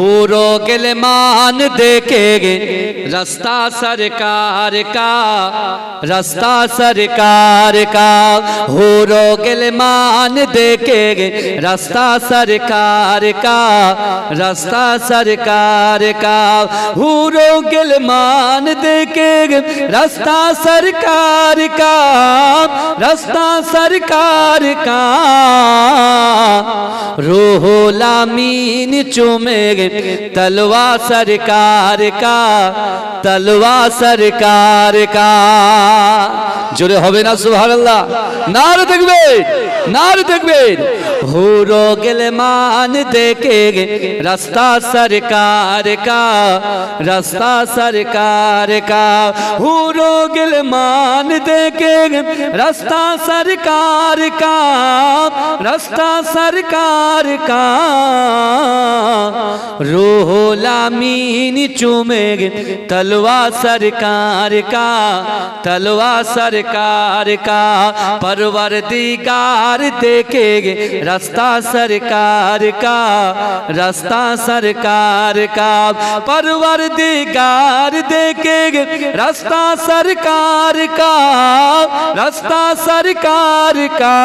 حورو گلمان دیکھے گے۔ رستہ سرکار کا، رستہ سرکار کا۔ حورو گلمان دیکھے گے۔ رستہ سرکار کا، رستہ سرکار کا۔ حورو گلمان دیکھے گے۔ رستہ سرکار کا، رستہ سرکار کا۔ روح لامین چومے گے۔ تلوا سرکار کا تلوا سرکار کا۔ جرے ہوئے نا، سبحان اللہ۔ نار تکبیر نار تکبیر۔ ہورو گلمان دیکھے گے، رستہ سرکار کا، رستہ سرکار کا۔ ہورو گلمان دیکھے گے، رستہ سرکار کا، رستہ سرکار کا۔ روح لامین چومے گے۔ تلوا سرکار کا تلوا سرکار کا پروردگار دیکھے گے۔ رستہ سرکار کا، رستہ سرکار کا پروردگار دیکھے گے۔ رستہ سرکار کا، رستہ سرکار کا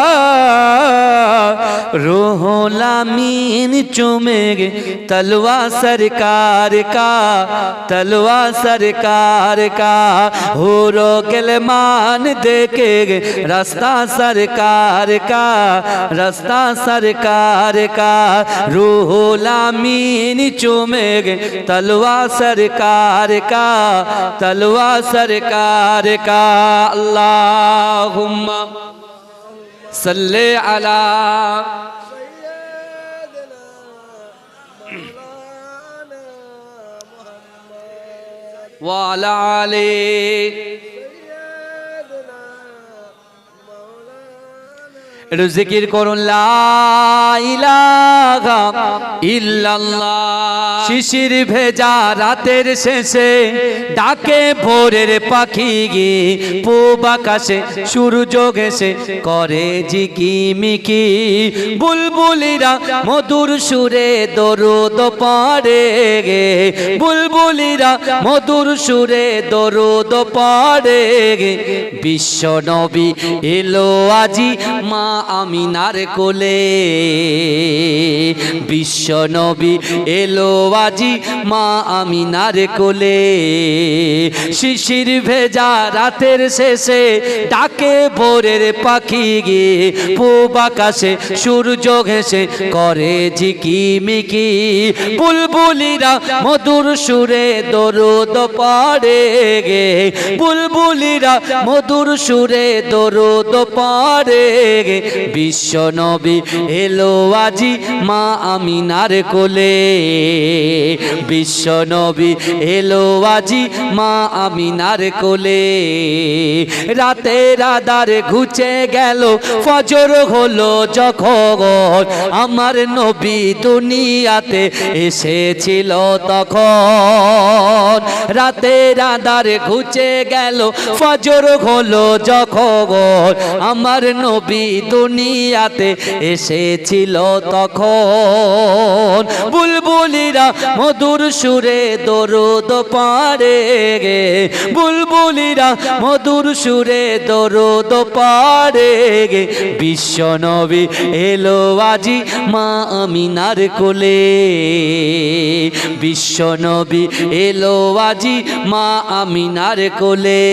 روح لامین چومے گے۔ تلوا تلوہ سرکار کا تلوا سرکار کا۔ ہو رو گلمان دیکھے گے، رستہ سرکار کا، رستہ سرکار کا۔ روح لامین چومے گے تلوا سرکار کا تلوا سرکار کا۔ اللہم صلی علی وعلى عليه একটু জিকির করুন শিশির ভেজা রাতের শেষে ডাকে ভোরের পাখি গে, পূব সূর্য ঘেসে করে জিকি মিকি। বুলবুলিরা মধুর সুরে দরুদ পড়ে গে, বুলবুলিরা মধুর সুরে দরুদ পড়ে গে। বিশ্ব নবী এলো আজি মা আমিনার কোলে। বিশ্ব নবী এলো আজি মা আমিনার কোলে। শিশির ভেজা রাতের শেষে ডাকে ভোরের পাখি গে পূব আকাশে সূর্য ঘেসে করে ঝিকি মিকি বুলবুলিরা মধুর সুরে দরুদ পড়ে গে। বুলবুলিরা মধুর সুরে দরুদ পড়ে গে। বিশ্ব নবী এলো আজি মা আমিনার কোলে। বিশ্ব নবী এলো আজি মা আমিনার কোলে। রাতে আধার ঘুচে গেল, ফজর হলো যখন। আমার নবী দুনিয়াতে এসেছিল তখন। রাতে আধার ঘুচে গেল, ফজর হলো যখন। আমার নবী দুনিয়াতে এসেছিল তখন। বুলবুলিরা মধুর সুরে দরুদ পারে গে। বুলবুলিরা মধুর সুরে দরুদ পারে গে। বিশ্ব নবী এলো আজি মা আমিনার কোলে। বিশ্ব নবী এলো আজি মা আমিনার কোলে।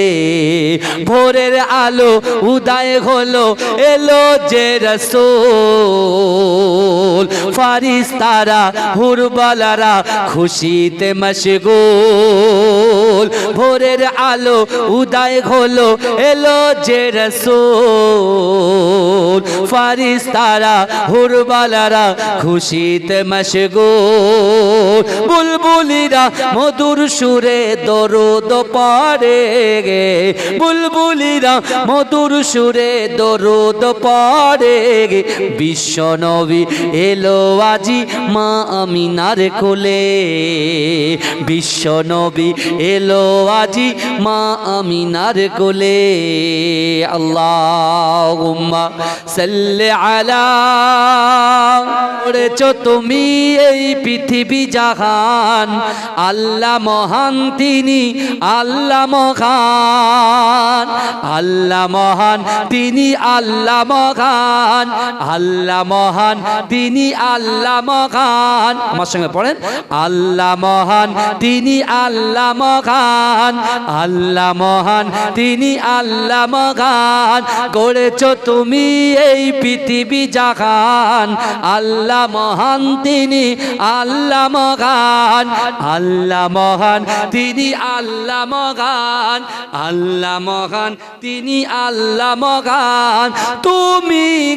ভোরের আলো উদয় হলো, এলো যে রসোল। ফারিস্তারা, হুরবালারা খুশিতে মশগুল। ভোরের আলো উদয় হলো, এলো যে রসোল। ফারিস্তারা, হুরবালারা খুশিতে মশগুল। বুলবুলিরা মধুর সুরে দরুদ গে। বুলবুলিরা মধুর সুরে দরুদ পড়ে গে। বিশ্ব নবী এলো আজি মা আমিনার কোলে। বিশ্ব নবী এলো আজি মা আমিনার কোলে। আল্লাহুম্মা সাল্লি আলা। করেছ তুমি এই পৃথিবী জাহান। আল্লাহ মহান তিনি, আল্লাহ মহান। আল্লাহ মহান তিনি, আল্লাহ মহান, আল্লাহ মহান, তিনি আল্লাহ মহান। আমার সঙ্গে পড়েন, আল্লাহ মহান, তিনি আল্লাহ মহান আল্লাহ মহান, তিনি আল্লাহ মহান। গড়েছ তুমি এই পৃথিবী জাহান আল্লাহ মহান, তিনি আল্লাহ মহান আল্লাহ মহান, তিনি আল্লাহ মহান আল্লাহ মহান, তিনি আল্লাহ মহান। তুমি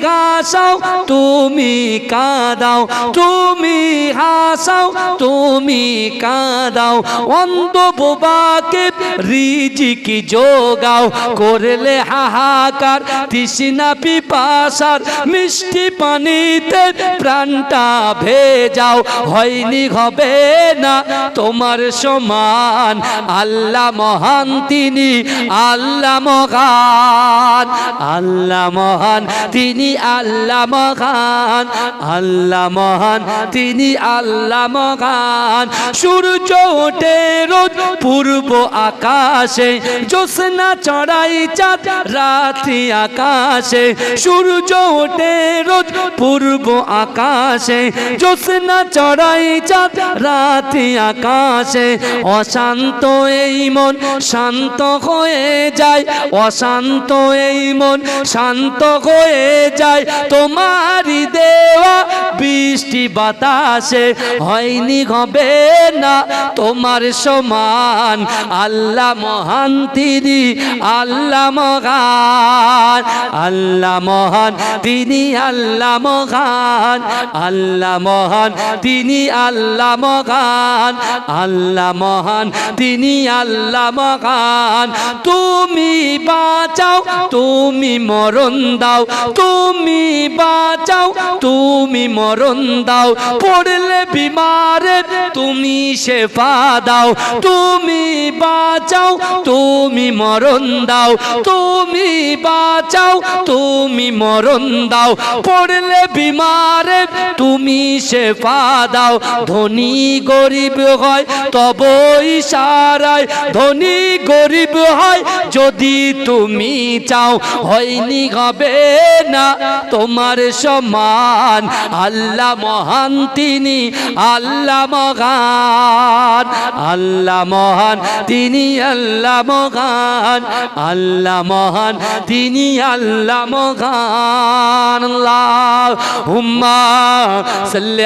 গাছাও, তুমি কাঁদাও, তুমি হাসাও, তুমি কাঁদাও। অন্ধ বোবাকে রিজিকি যোগাও, করলে হাহাকার, তৃষ্ণা পিপাসার মিষ্টি পানিতে প্রাণটা ভেজাও। হয়নি, হবে না তোমার সমান। আল্লাহ মহান তিনি, আল্লাহ মহান আল্লাহ মহান। তিনি আল্লাহ মহান আল্লাহ মহান, তিনি আল্লাহ মহান। সূর্য ওঠে রোজ, পূর্ব আকাশে, জ্যোৎস্না চড়াই চাঁদ, রাত্রি আকাশে। সূর্য ওঠে রোজ, পূর্ব আকাশে, জ্যোৎস্না চড়াই চাঁদ, রাত্রি আকাশে। অশান্ত এই মন শান্ত হয়ে যায়, অশান্ত এই মন শান্ত হয়ে যায়। তোমারই দেওয়া বৃষ্টি বাতাসে হয়নি, হবে না তোমার সমান। আল্লাহ মহান তিনি, আল্লাহ মহান। আল্লাহ মহান তিনি, আল্লাহ মহান। আল্লাহ মহান তিনি, আল্লাহ মহান। আল্লাহ মহান তিনি, আল্লাহ মহান। তুমি বাঁচাও, তুমি মরণ দাও 多. তুমি বাঁচাও, তুমি মরণ দাও। পড়লে বিমারে তুমি শেফা দাও। তুমি বাঁচাও, তুমি মরণ দাও। তুমি বাঁচাও, তুমি মরণ দাও। পড়লে বিমারে তুমি শেফা দাও। ধনী গরিব হয় তব ইশারায় ধনী গরিব হয়, যদি তুমি চাও, হয়নি হবে না। তোমার সমান, আল্লাহ মহান তিনি, আল্লাহ মহান আল্লাহ মহান তিনি, আল্লাহ মহান আল্লাহ মহান তিনি, আল্লাহ মহান আল্লাহ হুম্মা সাল্লি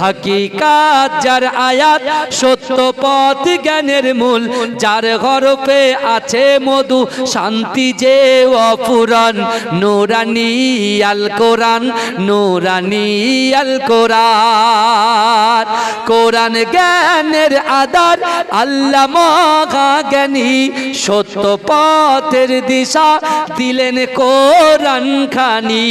হাকিকাত যার আয়াত সত্য পথ জ্ঞানের মূল। যার গর্ভে আছে মধু, শান্তি যে অপুরাণ। নোরানি আল কোরআন, নোরানি আল কোরআন। কোরআন জ্ঞানের আদার, আল্লাহ মহা জ্ঞানী। সত্য পথের দিশা দিলেন কোরআন খানি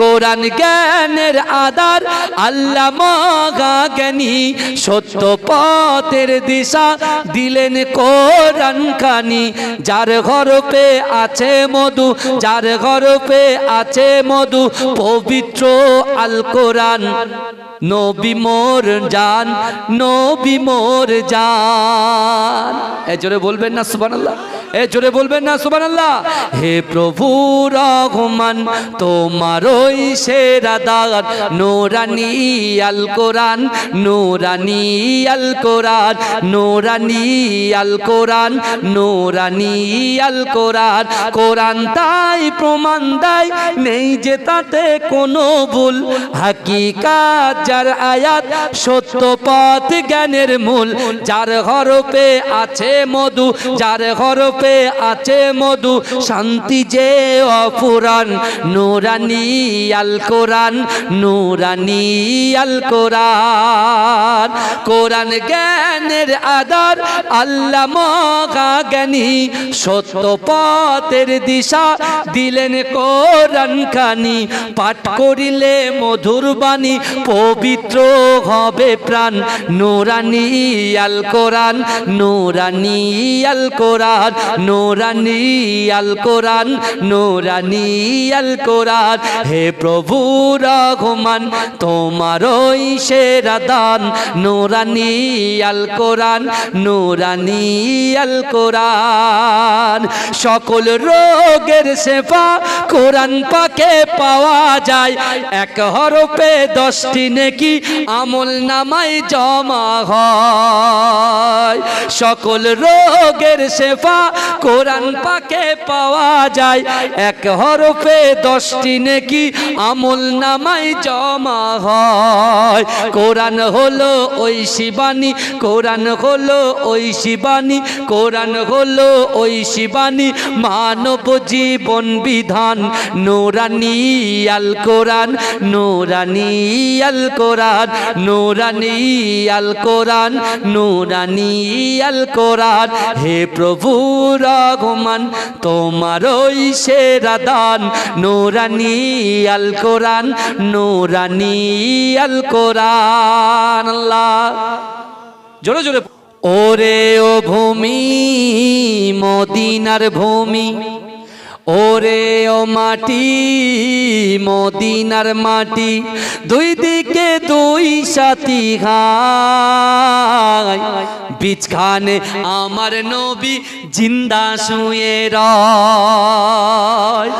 কোরআন জ্ঞানের আদার আল্লাহ মহা জ্ঞানী, সত্য পথের দিশা দিলেন কোরআন খানি। যার ঘরপে আছে মধু, যার ঘরপে আছে মধু, পবিত্র আল কোরআন নবী মোর জান, নবী মোর জান। এ জোরে বলবেন না, সুবহানাল্লাহ। জোরে বলবেন না সুবান আল্লাহ হে প্রভু, রহমান, তোমার ওই সেরা দাগাত নোরানি আল কোরআন নোরানি আল কোরআন নোরানি আল কোরআন নোরানি আল কোরআন কোরআন তাই প্রমাণ দেয়, নেই যে তাতে কোনো ভুল। হাকিকাত যার আয়াত, সত্য পথ জ্ঞানের মূল। যার হরপে আছে মধু, যার হরপে আছে মধু। শান্তি যে অপুরাণ নুরানি আল কোরআন, নুরানি আল কোরআন। কোরআন জ্ঞানের আদার আল্লাহ মগা জ্ঞানী। সত্য পথের দিশা দিলেন কোরআন খানি। পাঠ করিলে মধুর বাণী, পবিত্র হবে প্রাণ। নুরানি আল কোরআন, নুরানি আল কোরআন নুরানি আল কোরআন, নুরানি আল কোরআন। হে প্রভু রহমান, তোমার ওই সেরা দান। নুরানি আল কোরআন, নুরানি আল কোরআন। সকল রোগের সেবা কোরআন পাকে পাওয়া যায়। এক হরপে দশটি নেকি আমল নামাই জমা হয়। সকল রোগের সেবা কোরআন পাকে পাওয়া যায়। এক হরফে দশটি নেকি আমল নামাই জমা হয়। কোরআন হলো ওই শিবানী, কোরআন হলো ওই শিবানী, কোরআন হলো ওই শিবানী, মানব জীবন বিধান। নোরানি আল কোরআন, নোরানি আল কোরআন, নোরানি আল কোরআন, নোরানি আল কোরআন। হে প্রভু রঘমান তোমার ওই সেরা দান। নোরানি আল কোরআন, নোরানি আল কোরআন, আল্লাহ। জোরে জোরে। ওরে ও ভূমি, মদিনার ভূমি। ওরে ও মাটি, মদিনার মাটি, দুই দিকে দুই সাথী ঘাই। বিছখানে আমার নবী জিন্দা শুয়ে রয়।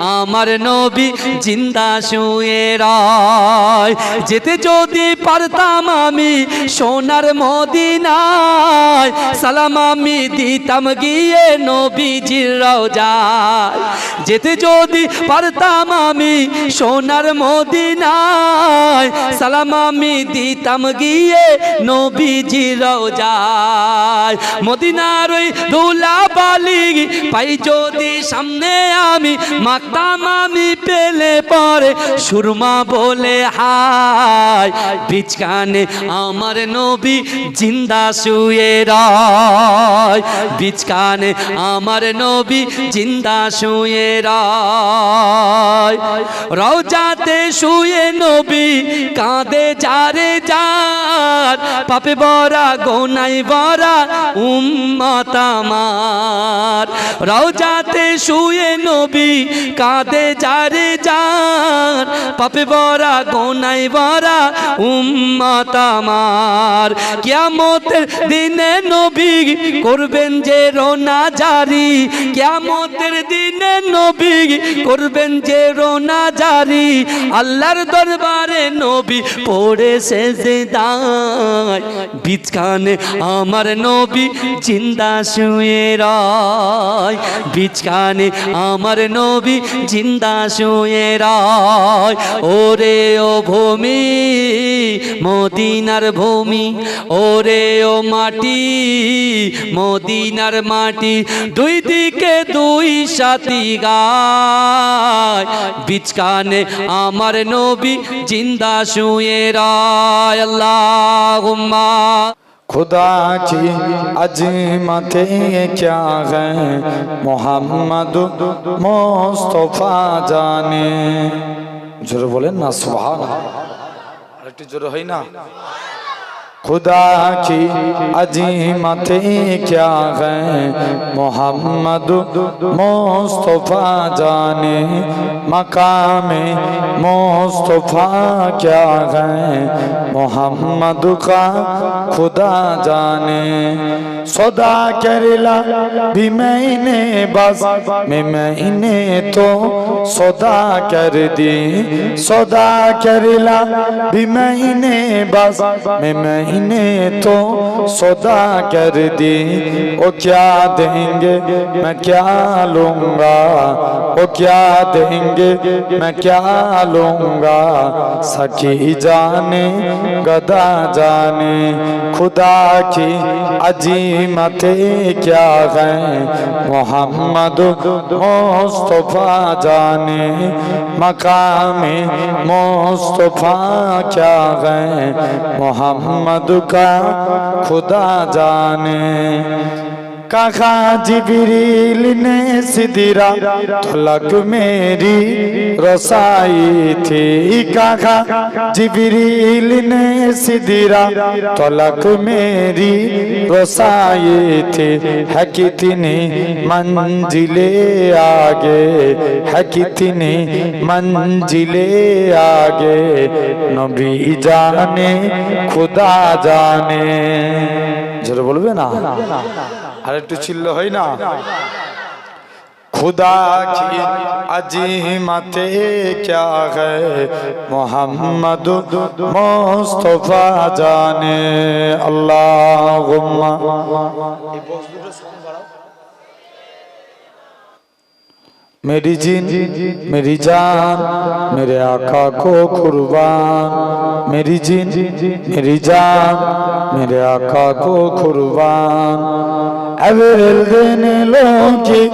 আমার নবী জিন্দা শুয়ে রয়। যেতে যদি পারতাম আমি সোনার মদিনায়, সালাম আমি দিতাম গিয়ে নবীজির রওজায় যেতে যদি পারতাম আমি সোনার মদিনায়, সালাম আমি দিতাম গিয়ে নবীজি রওজায় মদিনার ওই দুলা বালি পাই যদি সামনে আমি মাতাম আমি পেলে পরে সুরমা বলে হাই বিচকানে আমার নবী জিন্দা শুয়ে রয়। বিচকানে আমার নবী জিন্দা শুয়ে রয়। শুয়ে নবী কাঁদে যারে যার। পাপে বরা গোনাই বরা উম্মতামার রওজাতে শুয়ে নবী কাঁদে যারে যার। পাপে বরা গোনাই বরা উম্মত আমার। কিয়ামতের দিনে নবী করবেন যে রোনা জারি। কিয়ামতের দিনে নবী করবেন যে রোনা জারি। আল্লাহর দরবারে নবী পড়ে শেষে দায় বিচখানে আমার নবী জিন্দা শুয়ে রয়। বিচখানে আমার নবী জিন্দা শুয়ে রয়। হয়। ওরে ও ভূমি, মদিনার ভূমি, ওরে ও মাটি, মদিনার মাটি, দুই দিকে দুই সাথী গায়। বিচকানে আমার নবী জিন্দা শুয়ে রায় আল্লাহ خدا کی মাথে ক্যা ہیں মোহাম্মদ মোস্তফা জানে। জোরে বলেন না সুবহান আরেকটু জোরে হয় না? خدا کی عظیمتیں کیا ہے محمد مصطفیٰ جانے مقام مصطفیٰ کیا ہے محمد کا خدا جانے صدا کرلا بھی میں نے بس، میں میں نے تو صدا کر دی۔ صدا کرلا بھی میں نے بس، میں میں ہی تو صدا کر دی، وہ کیا دیں گے؟ میں کیا لوں گا؟ وہ کیا دیں گے؟ میں کیا لوں گا؟ سکی جانے، گدا جانے، خدا کی عظیمتیں کیا ہیں؟ محمد مصطفیٰ جانے، مقام مصطفیٰ کیا ہیں؟ محمد کا خدا جانے۔ कहा जिबरील ने सिदिरा तलक मेरी रसाई थी कहा जिबरील ने सिदिरा तलक मेरी रसाई थी है कितनी मंजिले आगे है कितनी मंजिले आगे नबी जाने खुदा जाने জোরে বলবে না আর একটু ছিল হয় না? খুদা কি আজিমাতে ক্যা হে মোহাম্মদ মোস্তফা জানে। আল্লাহ میری جن، میری جان، میرے آقا کو قربان۔ میری جن، میری جان، میرے آقا کو قربان۔ اویل دن لوگی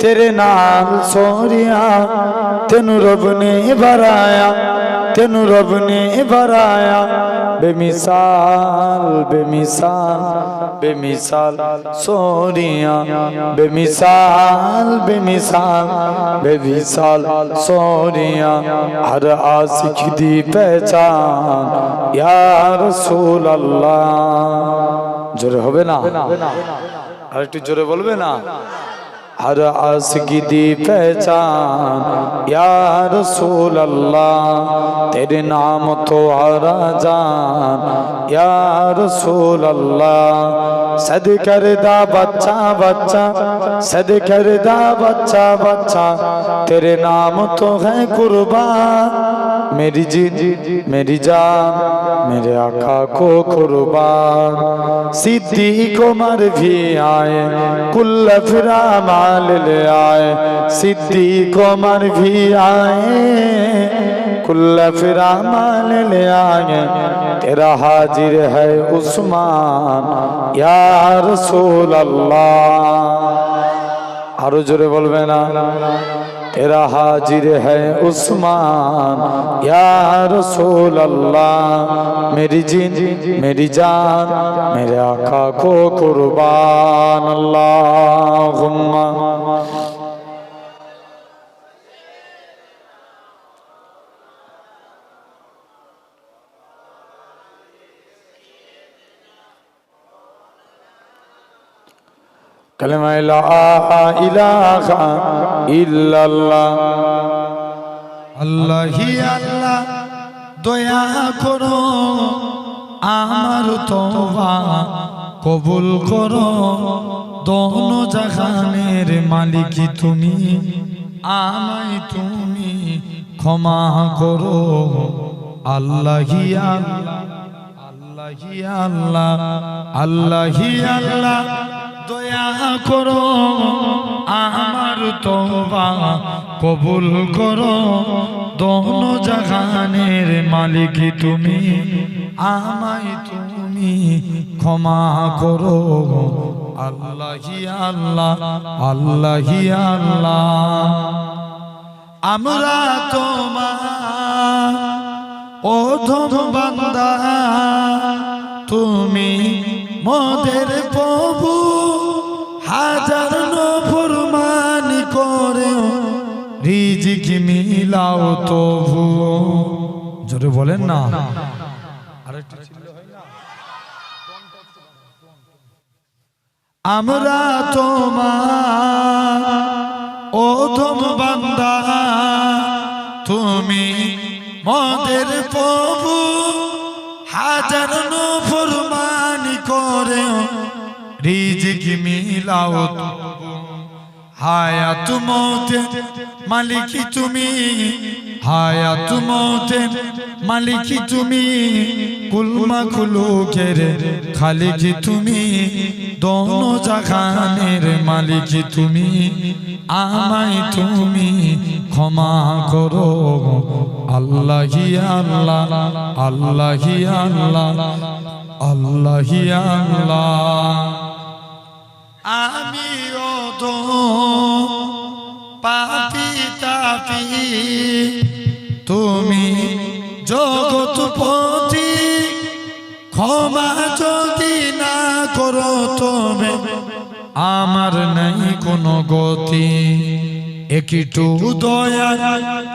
تیرے نام سوریاں تینو رب نے بھرایا۔ تین رب نے بھرایا۔ بے مثال بے مثال بے مثال سونیاں بے مثال بے مثال بے مثال سونیاں ہر آسک دی پہچان۔ یا رسول اللہ۔ جرے ہوئے نا؟ ہر ٹی جرے بولوے نا؟ ہر آس کی دی پہچان یا رسول اللہ تیرے نام تو ہرا جان یا رسول اللہ صد کردہ بچہ بچہ صد کردہ بچہ بچہ تیرے نام تو ہے قربان میری جی میری جان میرے آقا کو قربان صدیق عمر بھی آئے کل فرامہ माल ले आए सिद्दीक उमर भी आए कुल फिरा माल ले आए तेरा हाजिर है उस्मान या रसूल अल्लाह आरो जोरे बोलबे ना तेरा हाजिर है उस्मान या रसूल अल्लाह मेरी जिन मेरी जान मेरे आका को कुर्बान अल्लाह कलमा ला इलाहा ইল্লাল্লাহ। আল্লাহি আল্লাহ, দয়া করো, আমার তোবা কবুল করো। দন জাহানের মালিক তুমি, আমায় তুমি ক্ষমা করো। আল্লাহি আল্লাহ আল্লাহি আল্লাহ আল্লাহি আল্লাহ। দয়া করো, আমার তোবা কবুল করো। দোন জাহানের মালিক তুমি, আমায় তুমি ক্ষমা করো। আল্লাহি আল্লাহ আল্লাহি আল্লাহ। আমরা তোমার অধম বান্দা। তুমি মদের প্রভু। হাজার নফরমান করে রিজিক মিলাও তবু জোরে বলেন না। আমরা তোমার অধম বান্দা। তুমি মদের প্রভু। হাজার ফরমানি করে রিজিক মিলাও হায়াত মৌতে মালিকি তুমি, হায়াত মৌতে মালিকি তুমি, কুলমা কুলুকের খালিকি তুমি, দোনো জাহানের মালিকি তুমি, আমায় তুমি ক্ষমা করো। আল্লাহি আল্লাহ আল্লাহি আল্লাহ আল্লাহি আল্লাহ। আমিও তো পাপি তাপি। তুমি জগৎপতি, ক্ষমা যদি না করো তুমি আমার নাই কোনো গতি। একটু দয়া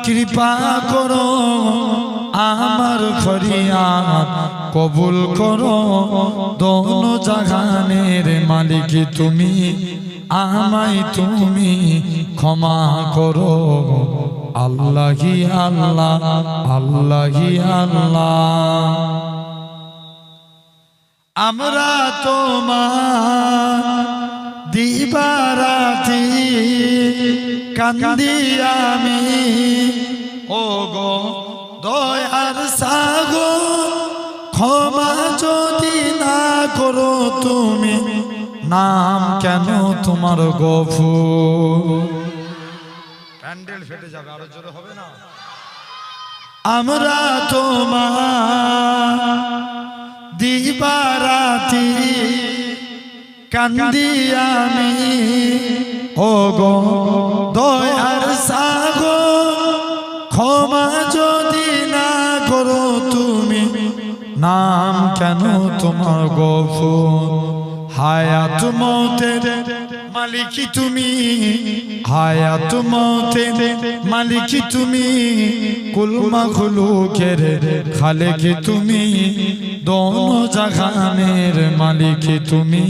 কৃপা করো। আমার ফরিয়াদ কবুল করো। দোনো জাগানের মালিক তুমি, আমায় তুমি ক্ষমা করো। আল্লাহি আল্লাহ আল্লাহি আল্লাহ। আমরা তোমার দিবারাতি কান্দি আমি। ও গো দয়ার সাগো ক্ষমা যদি না করো তুমি, নাম কেন তোমার গফু প্যান্ডেল ফেটে যাবে, আরও জোরে হবে না? আমরা তোমার দিবারাতি কান্দি আমি ও গো দয়ার কেন তোমার গফুর? হায়াত মতে মালিকি তুমি। হায়াত মতে মালিকি তুমি। কুলমা খালে কি তুমি। দোন জাগানের মালিক তুমি,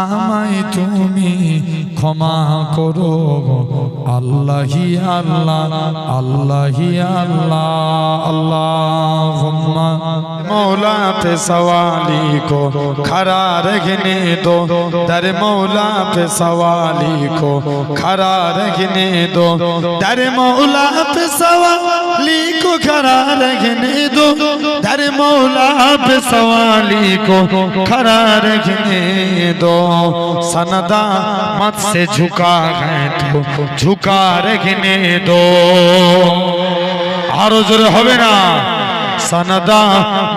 আমায় তুমি ক্ষমা করো আল্লাহি আল্লাহ আল্লাহি, আল্লাহ আল্লাহ মৌলা পে সওয়ালি কো, খরা রখনে দো। দর মৌলা পে সওয়ালি কো, খরা রখনে দো। দর মৌলা পে সওয়ালি কো, খরা রখনে দো। দর মৌলা पे सवाली को खरा रखने दो सनदा मत से झुका है तो झुका रखने दो আরো জোরে হবে না سندا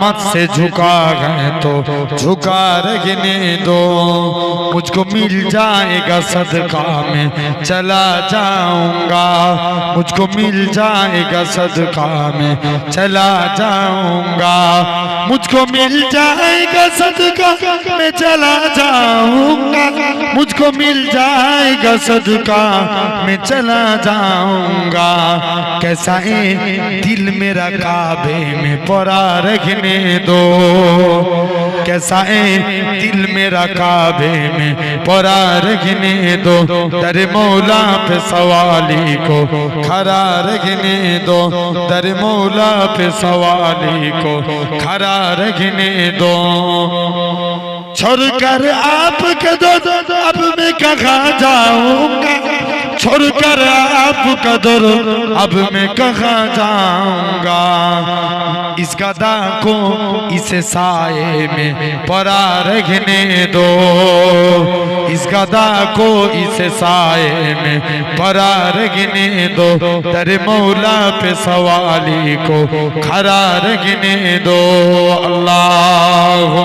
مت سے جھکا گئے تو جھکا رگنے دو۔ مجھ کو مل جائے گا صدقہ میں، چلا جاؤں گا۔ مجھ کو مل جائے گا صدقہ میں، چلا جاؤں گا۔ مجھ کو مل جائے گا صدقہ میں، چلا جاؤں گا۔ مجھ کو مل جائے گا صدقہ میں، چلا جاؤں گا۔ کیسا ہے دل میرا کعبے میں؟ پورا رکھنے دو۔ کیسا ہے دل میرا کعبے میں؟ پورا رکھنے دو۔ در مولا پہ سوالی کو کھرا رکھنے دو۔ در مولا پہ سوالی کو کھرا رکھنے دو۔ چھوڑ کر آپ کے دو۔ اب میں کہاں جاؤں گا؟ چھوڑ کر آپ کا در اب میں کہاں جاؤں گا؟ اس گدا کو اس سائے میں پرا رہنے دو۔ اس گدا کو اس سائے میں پرا رہنے دو۔ در مولا پہ سوالی کو کھرا رہنے دو۔ اللہ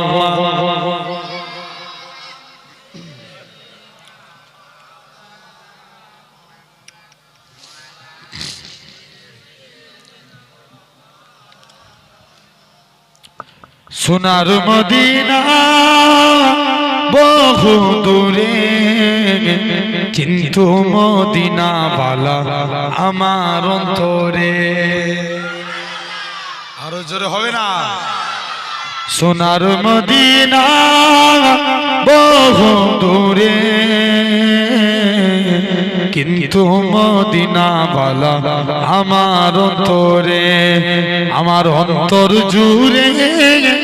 সোনার মদিনা বহু দূরে। কিন্তু মদিনা বালা আমার অন্তরে। আরও জোরে হবে না? সোনার মদিনা বহু দূরে। কিন্তু মদিনা বালা আমার অন্তরে। আমার অন্তর জুড়ে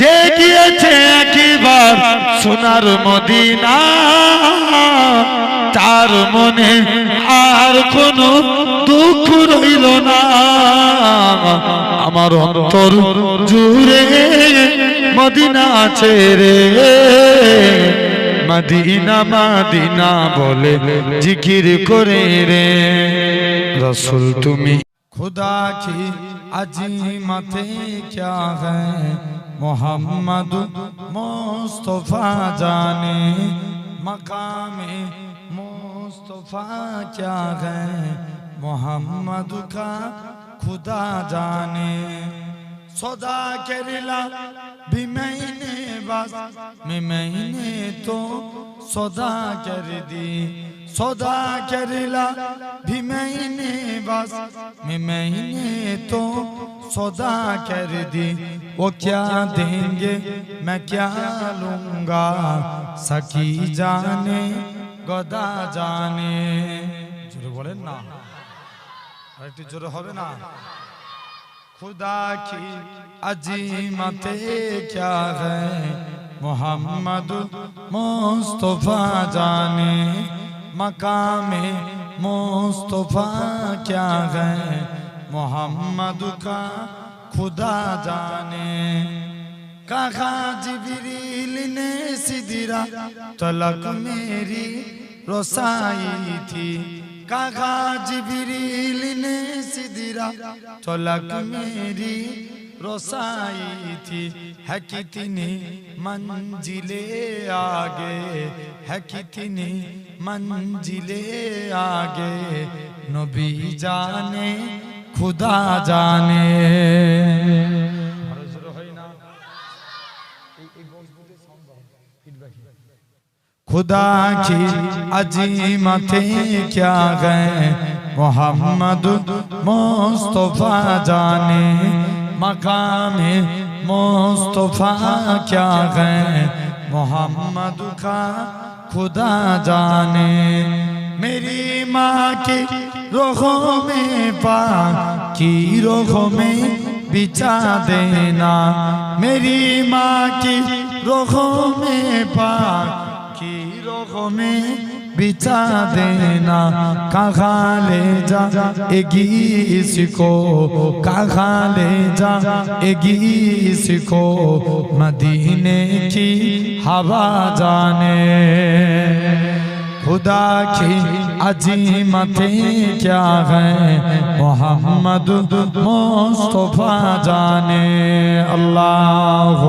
যে গিয়েছে একবার সোনার মদিনা তার মনে আর কোনো দুঃখ রইল না। আমার অন্তর জুড়ে মদিনা ছেড়ে মদিনা মদিনা বলে জিকির করে রে। রসুল তুমি محمد مصطفیٰ جانے، مقام مصطفیٰ کیا ہے؟ محمد کا خدا جانے۔ صدا کے رلا بھی میں نے بس میں میں نے تو صدا کر دی۔ سودا کرلا بھی میں بس، میں میں تو صدا کر دی۔ وہ کیا دیں گے؟ میں کیا لوں گا؟ سکی جانے، گدا جانے۔ جرے بولے نا۔ ارٹی جرے ہوئے نا۔ خدا کی عظیمتیں کیا ہے؟ محمد مصطفیٰ جانے۔ مقام مصطفیٰ کیا ہے؟ محمد کا خدا جانے۔ کہا جبریل نے سدرا تلک میری رسائی تھی۔ کہا جبریل نے سدرا تلک میری رسائی تھی۔ ہے کتنی منجلے آگے، ہے کتنی मंजिले आगे नबी जाने खुदा जाने खुदा की अजीमतें क्या गए मोहम्मद मुस्तफ़ा जाने मकाम मुस्तफ़ा क्या गए मोहम्मद का खुदा जाने मेरी माँ की रोहों में पा की रोहों में बिछा देना मेरी माँ की रोहों में पा की रोहों में بچا دینا، کہاں لے جا؟ اگی اس کو کہاں لے جا؟ اگی اس کو مدینے کی ہوا جانے۔ خدا کی عجیمتیں کیا ہیں؟ محمد مصطفیٰ جانے۔ اللہ